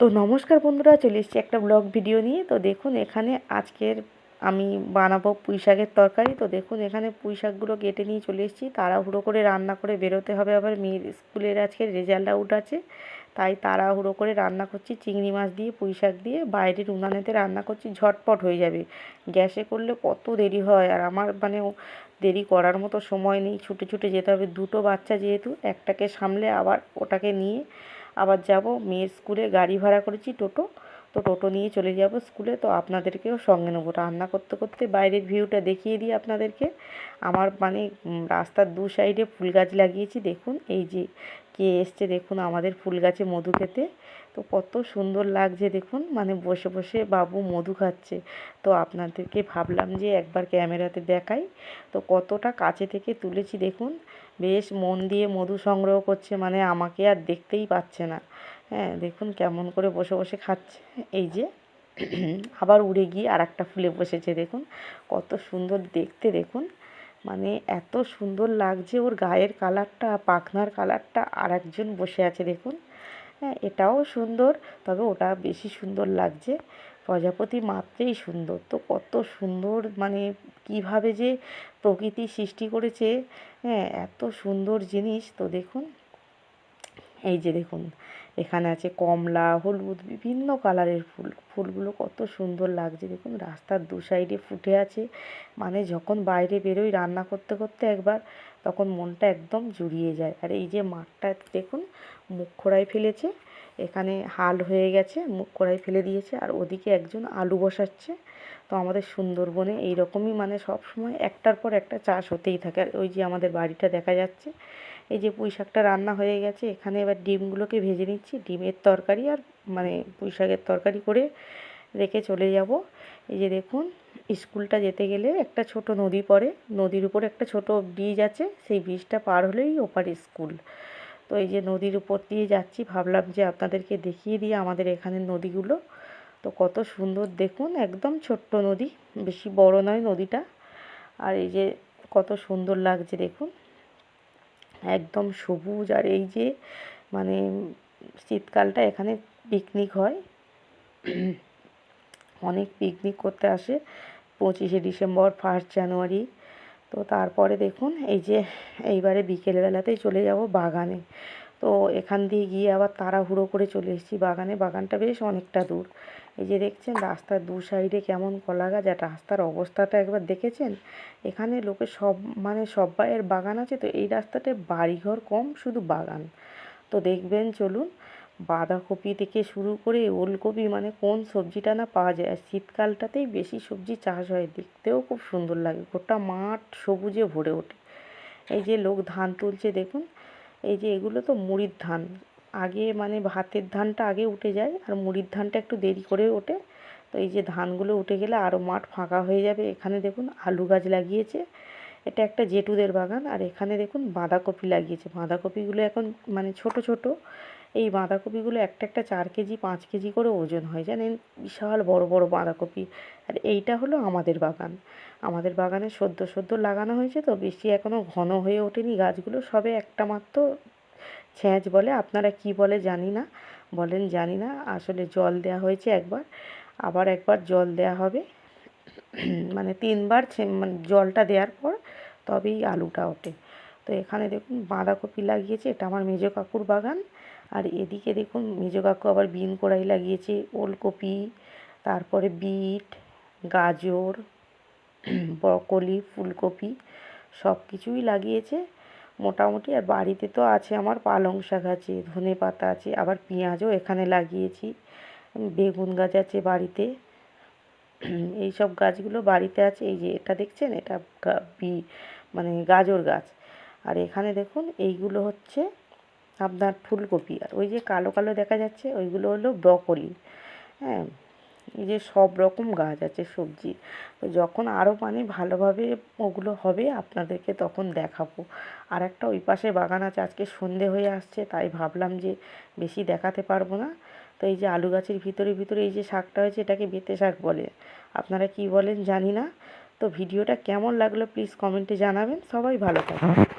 তো নমস্কার বন্ধুরা, চলে এসেছি একটা ব্লগ ভিডিও নিয়ে। তো দেখুন, এখানে আজকের আমি বানাবো পুঁই শাকের তরকারি। তো দেখুন, এখানে পুঁই শাকগুলো কেটে নিয়ে চলে এসেছি। তাড়াহুড়ো করে রান্না করে বেরোতে হবে। আবার মেয়ের স্কুলের আজকে রেজাল্ট আউট আছে। তাই তাড়াহুড়ো করে রান্না করছি। চিংড়ি মাছ দিয়ে, পুঁই শাক দিয়ে। বাইরের উনানেতে রান্না করছি, ঝটপট হয়ে যাবে। গ্যাসে করলে কত দেরি হয়? আর আমার মানে দেরি করার মতো সময় নেই। ছুটে ছুটে যেতে হবে। দুটো বাচ্চা যেহেতু, একটাকে সামলে আবার ওটাকে নিয়ে আবার যাব মেয়ের স্কুলে গাড়ি ভাড়া করেছি টোটো। তো টোটো নিয়ে চলে যাব স্কুলে। তো আপনাদেরকেও সঙ্গে নেব। রান্না করতে করতে বাইরের ভিউটা দেখিয়ে দিই আপনাদেরকে। আমার মানে রাস্তার দু সাইডে ফুল গাছ লাগিয়েছি। দেখুন, এই যে কে এসছে, দেখুন আমাদের ফুল গাছে মধু খেতে। তো কত সুন্দর লাগছে, দেখুন। মানে বসে বসে বাবু মধু খাচ্ছে। তো আপনাদেরকে ভাবলাম যে একবার ক্যামেরাতে দেখাই। তো কতটা কাছে থেকে তুলেছি, দেখুন। বেশ মন দিয়ে মধু সংগ্রহ করছে। মানে আমাকে আর দেখতেই পাচ্ছে না। হ্যাঁ দেখুন কেমন করে বসে বসে খাচ্ছে। এই যে আবার উড়ে গিয়ে আর একটা ফুলে বসেছে, দেখুন। কত সুন্দর দেখতে, দেখুন। মানে এত সুন্দর লাগছে ওর গায়ের কালারটা, পাখনার কালারটা আর একজন বসে আছে, দেখুন। হ্যাঁ এটাও সুন্দর, তবে ওটা বেশি সুন্দর লাগছে। প্রজাপতি মাত্রেই সুন্দর। তো কত সুন্দর মানে কীভাবে যে প্রকৃতি সৃষ্টি করেছে হ্যাঁ এত সুন্দর জিনিস। তো দেখুন, এই যে দেখুন এখানে আছে কমলা, হলুদ, বিভিন্ন কালারের ফুল। ফুলগুলো কত সুন্দর লাগছে। দেখুন, রাস্তার দু সাইডে ফুটে আছে। মানে যখন বাইরে বেরোই রান্না করতে করতে একবার, তখন মনটা একদম জুড়িয়ে যায়। আর এই যে মাঠটা, দেখুন, মুখ খোড়ায় ফেলেছে। এখানে হাল হয়ে গেছে, মুখ কড়াই ফেলে দিয়েছে। আর ওদিকে একজন আলু বসাচ্ছে। তো আমাদের সুন্দরবনে এই রকমই মানে সব সময় একটার পর একটা চাষ হতেই থাকে। আর ওই যে আমাদের বাড়িটা দেখা যাচ্ছে এই যে পুঁই শাকটা রান্না হয়ে গেছে, এখানে এবার ডিমগুলোকে ভেজে নিচ্ছি। ডিমের তরকারি আর মানে পুঁই শাকের তরকারি করে রেখে চলে যাব। এই যে দেখুন, স্কুলটা যেতে গেলে একটা ছোট নদী পড়ে, নদীর উপর একটা ছোট ব্রিজ আছে, সেই ব্রিজটা পার হলেই ওপার স্কুল। তো এই যে নদীর উপর দিয়ে যাচ্ছি, ভাবলাম যে আপনাদেরকে দেখিয়ে দিই আমাদের এখানের নদীগুলো। তো কত সুন্দর দেখুন, একদম ছোট্ট নদী, বেশি বড় নয় নদীটা। আর এই যে কত সুন্দর লাগছে দেখুন। একদম সবুজ আর এই যে মানে শীতকালটা এখানে পিকনিক হয়। অনেক পিকনিক করতে আসে পঁচিশে ডিসেম্বর ফার্স্ট জানুয়ারি তো তারপরে দেখুন, এই যে এইবারে বিকেলবেলাতেই চলে যাব বাগানে। তো এখান দিয়ে গিয়ে আবার তাড়াহুড়ো করে চলে এসেছি বাগানে। বাগানটা বেশ অনেকটা দূর। এই যে দেখছেন, রাস্তার দু সাইডে কেমন কলা গাছ। আর রাস্তার অবস্থাটা একবার দেখেছেন? এখানে লোকে সব মানে সব্বাইয়ের বাগান আছে তো, এই রাস্তাটায় বাড়িঘর কম, শুধু বাগান। তো দেখবেন, চলুন, বাঁধাকপি থেকে শুরু করে ওলকপি মানে কোন সবজিটা না পাওয়া যায়। আর শীতকালটাতেই বেশি সবজি চাষ হয়। দেখতেও খুব সুন্দর লাগে। গোটা মাঠ সবুজে ভরে ওঠে। এই যে লোক ধান তুলছে, দেখুন এই যে এগুলো তো মুড়ির ধান। আগে মানে ভাতের ধানটা আগে উঠে যায় আর মুড়ির ধানটা একটু দেরি করে ওঠে। তো এই যে ধানগুলো উঠে গেলে আরও মাঠ ফাঁকা হয়ে যাবে। এখানে দেখুন আলু গাছ লাগিয়েছে। এটা একটা জেঠুদের বাগান। আর এখানে দেখুন বাঁধাকপি লাগিয়েছে। বাঁধাকপিগুলো এখন মানে ছোট ছোট। এই বাঁধাকপিগুলো একটা একটা চার কেজি, পাঁচ কেজি করে ওজন হয়, জানেন? বিশাল বড় বড় বাঁধাকপি। আর এইটা হলো আমাদের বাগান। আমাদের বাগানে সদ্য সদ্য লাগানো হয়েছে তো বেশি এখনও ঘন হয়ে ওঠেনি। গাছগুলো সবে একটা মাত্র ছ্যাঁচ বলে। আপনারা কি বলে জানি না। বলেন জানি না। আসলে জল দেওয়া হয়েছে একবার। আবার একবার জল দেওয়া হবে। মানে তিনবার মানে জলটা দেওয়ার পর তবেই আলুটা ওঠে। তো এখানে দেখুন, বাঁধাকপি লাগিয়েছে। এটা আমার মেজো কাকুর বাগান। আর এদিকে দেখুন, মেজো কাকু আবার বিন কড়াই লাগিয়েছে, ওলকপি, তারপরে বিট, গাজর, ব্রকলি, ফুলকপি সব কিছুই লাগিয়েছে। মোটামুটি আর বাড়িতে তো আছে আমার পালং শাক আছে, ধনে পাতা আছে, আবার পেঁয়াজও এখানে লাগিয়েছি। বেগুন গাছ আছে বাড়িতে। এই সব গাছগুলো বাড়িতে আছে, এই যে এটা দেখছেন? এটা বি মানে গাজর গাছ। আর এখানে দেখুন, এইগুলো হচ্ছে আপনার ফুলকপি আর ওই যে কালো কালো দেখা যাচ্ছে, ওইগুলো হলো ব্রকলি। হ্যাঁ এই যে সব রকম গাছ আছে সবজি। তো যখন আরও মানে ভালোভাবে ওগুলো হবে, আপনাদেরকে তখন দেখাবো। আর একটা ওই পাশে বাগান আছে, আজকে সন্ধে হয়ে আসছে, তাই ভাবলাম যে বেশি দেখাতে পারব না। তো এই যে আলু গাছের ভিতরে ভিতরে এই যে শাকটা হয়েছে, এটাকে বেতে শাক বলে। আপনারা কি বলেন জানি না। তো ভিডিওটা কেমন লাগল, প্লিজ কমেন্টে জানাবেন। সবাই ভালো থাকবে